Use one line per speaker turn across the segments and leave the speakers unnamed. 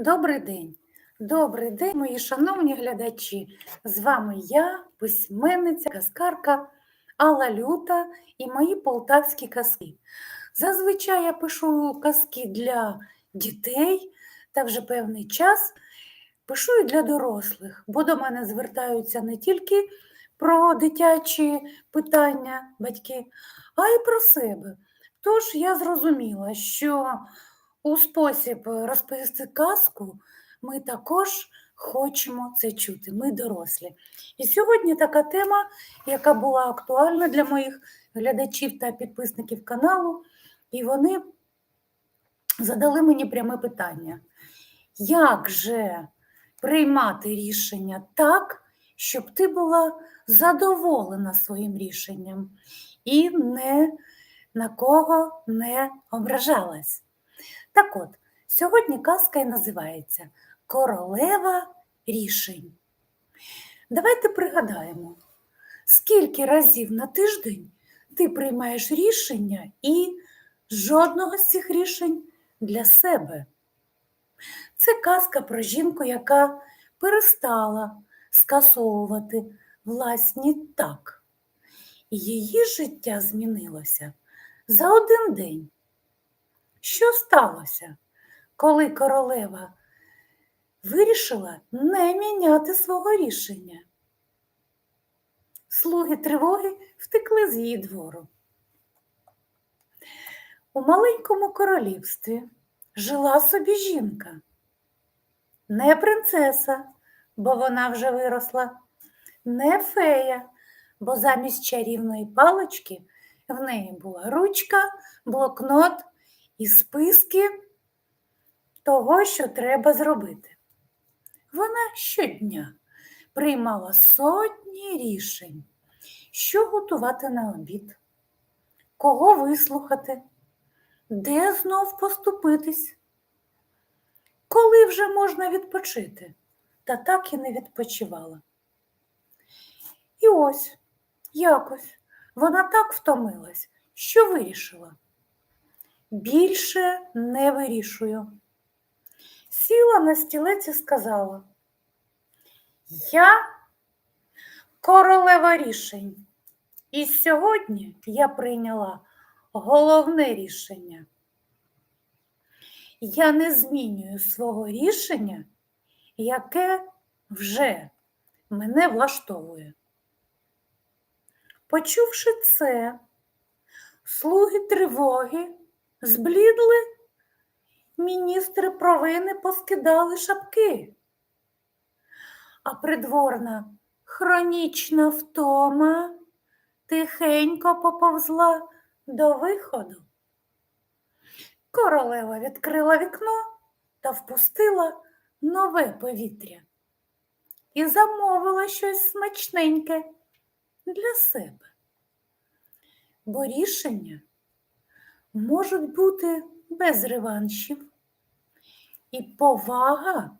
Добрий день. Добрий день, мої шановні глядачі. З вами я, письменниця, казкарка Алла Люта і мої полтавські казки. Зазвичай я пишу казки для дітей та вже певний час пишу і для дорослих, бо до мене звертаються не тільки про дитячі питання батьки, а й про себе. Тож я зрозуміла, що у спосіб розповісти казку ми також хочемо це чути. Ми дорослі. І сьогодні така тема, яка була актуальна для моїх глядачів та підписників каналу, і вони задали мені пряме питання: як же приймати рішення так, щоб ти була задоволена своїм рішенням і не на кого не ображалась? Так от, сьогодні казка і називається Королева рішень. Давайте пригадаємо, скільки разів на тиждень ти приймаєш рішення і жодного з цих рішень для себе. Це казка про жінку, яка перестала скасовувати власні так. І її життя змінилося за один день. Що сталося, коли королева вирішила не міняти свого рішення? Слуги тривоги втекли з її двору. У маленькому королівстві жила собі жінка, не принцеса, бо вона вже виросла, не фея, бо замість чарівної палички в неї була ручка, блокнот і списки того, що треба зробити. Вона щодня приймала сотні рішень, що готувати на обід, кого вислухати, де знов поступитись, коли вже можна відпочити, та так і не відпочивала. І ось якось вона так втомилась, що вирішила більше не вирішую. Сіла на стілець і сказала, я королева рішень, і сьогодні я прийняла головне рішення. Я не змінюю свого рішення, яке вже мене влаштовує. Почувши це, слуги тривоги Зблідли, міністри провини поскидали шапки, а придворна хронічна втома тихенько поповзла до виходу. Королева відкрила вікно та впустила нове повітря і замовила щось смачненьке для себе, бо рішення можуть бути без реваншів. І повага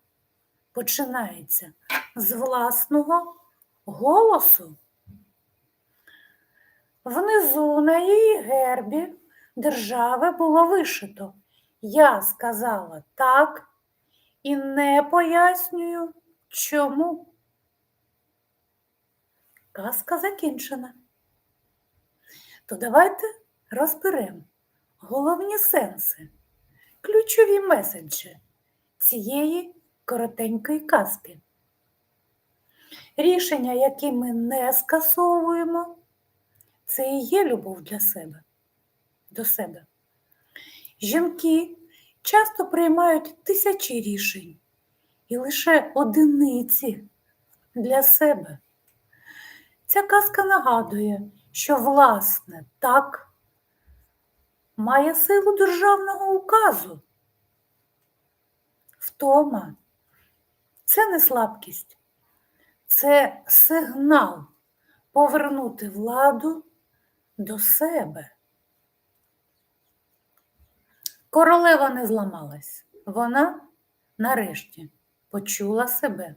починається з власного голосу. Внизу на її гербі держави було вишито. Я сказала так і не пояснюю, чому. Казка закінчена. То давайте розберемо головні сенси, ключові меседжі цієї коротенької казки. Рішення, які ми не скасовуємо, це і є любов для себе, до себе. Жінки часто приймають тисячі рішень і лише одиниці для себе. Ця казка нагадує, що, власне, так має силу державного указу. Втома це не слабкість, це сигнал повернути владу до себе. Королева не зламалась, вона нарешті почула себе.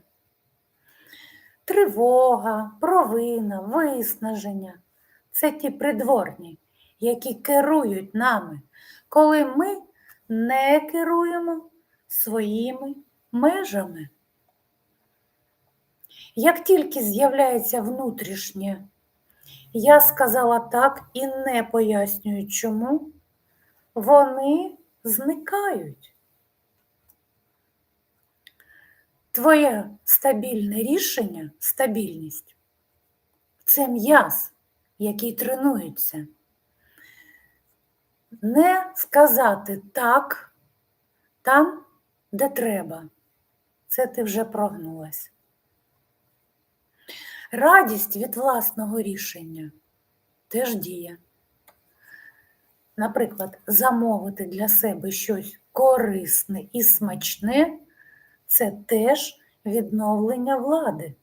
Тривога, провина, виснаження це ті придворні, які керують нами, коли ми не керуємо своїми межами. Як тільки з'являється внутрішнє, я сказала так і не пояснюю чому, вони зникають. Твоє стабільне рішення, стабільність це м'яз, який тренується. Не сказати так там, де треба. Це ти вже прогнулась. Радість від власного рішення теж діє. Наприклад, замовити для себе щось корисне і смачне це теж відновлення влади.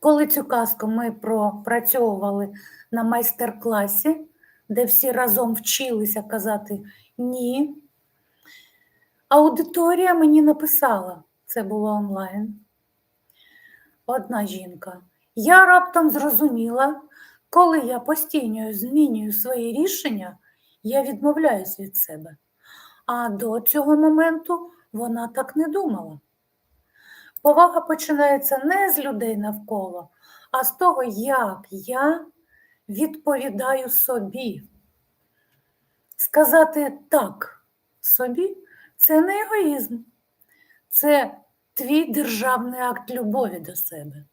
Коли цю казку ми пропрацьовували на майстер-класі, де всі разом вчилися казати ні, аудиторія мені написала, це було онлайн. Одна жінка. Я раптом зрозуміла, коли я постійно змінюю свої рішення, я відмовляюсь від себе. А до цього моменту вона так не думала. Повага починається не з людей навколо, а з того, як я відповідаю собі. Сказати так собі це не егоїзм, це твій державний акт любові до себе.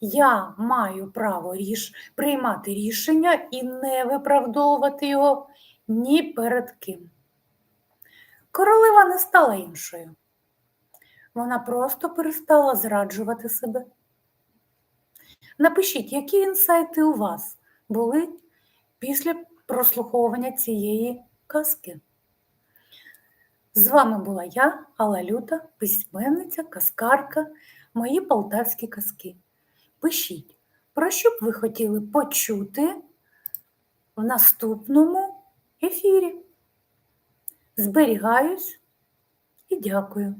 Я маю право ріш... приймати рішення і не виправдовувати його ні перед ким. Королева не стала іншою. Вона просто перестала зраджувати себе. Напишіть, які інсайти у вас були після прослуховування цієї казки. З вами була я, Алла Люта, письменниця, казкарка, мої полтавські казки. Пишіть, про що б ви хотіли почути в наступному ефірі. Зберігаюсь і дякую.